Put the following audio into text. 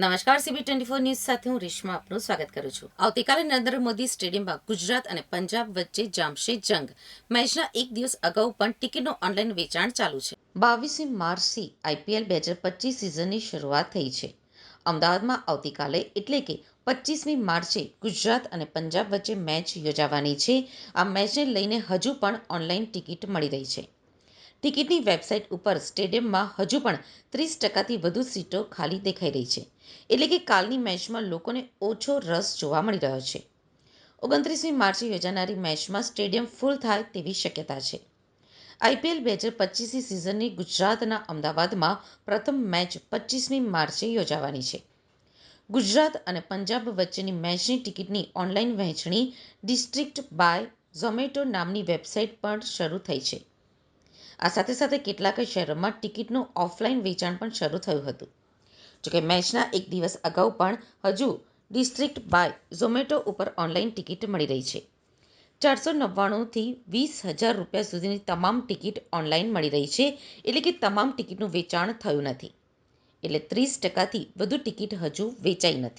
નમસ્કાર CB twenty four news સાથે હું રેશમા આપનું સ્વાગત કરું છું. આવતીકાલે નરેન્દ્ર મોદી સ્ટેડિયમમાં ગુજરાત અને પંજાબ વચ્ચે જામશે જંગ. મેચના એક દિવસ અગાઉ પણ ટિકિટનું ઓનલાઈન વેચાણ ચાલુ છે. બાવીસમી માર્ચથી આઈપીએલ બે હજાર પચીસ સિઝનની શરૂઆત થઈ છે. અમદાવાદમાં આવતીકાલે એટલે કે પચીસમી માર્ચે ગુજરાત અને પંજાબ વચ્ચે મેચ યોજાવાની છે. આ મેચને લઈને હજુ પણ ઓનલાઈન ટિકિટ મળી રહી છે. ટિકિટની વેબસાઇટ ઉપર સ્ટેડિયમમાં હજુ પણ ત્રીસ ટકાથી વધુ સીટો ખાલી દેખાઈ રહી છે. એટલે કે કાલની મેચમાં લોકોને ઓછો રસ જોવા મળી રહ્યો છે. ઓગણત્રીસમી માર્ચે યોજાનારી મેચમાં સ્ટેડિયમ ફૂલ થાય તેવી શક્યતા છે. આઈપીએલ બે હજાર પચીસની સિઝનની ગુજરાતના અમદાવાદમાં પ્રથમ મેચ પચીસમી માર્ચે યોજાવાની છે. ગુજરાત અને પંજાબ વચ્ચેની મેચની ટિકિટની ઓનલાઈન વહેંચણી ડિસ્ટ્રિક્ટ બાય ઝોમેટો નામની વેબસાઇટ પર શરૂ થઈ છે. આ સાથે સાથે કેટલાક શહેરોમાં ટિકિટનું ઓફલાઈન વેચાણ પણ શરૂ થયું હતું. જોકે મેચના એક દિવસ અગાઉ પણ હજુ ડિસ્ટ્રિક્ટ બાય ઝોમેટો ઉપર ઓનલાઈન ટિકિટ મળી રહી છે. ચારસો નવ્વાણુંથી વીસ હજાર રૂપિયા સુધીની તમામ ટિકિટ ઓનલાઈન મળી રહી છે, એટલે કે તમામ ટિકિટનું વેચાણ થયું નથી. એટલે ત્રીસ ટકાથી વધુ ટિકિટ હજુ વેચાઈ નથી.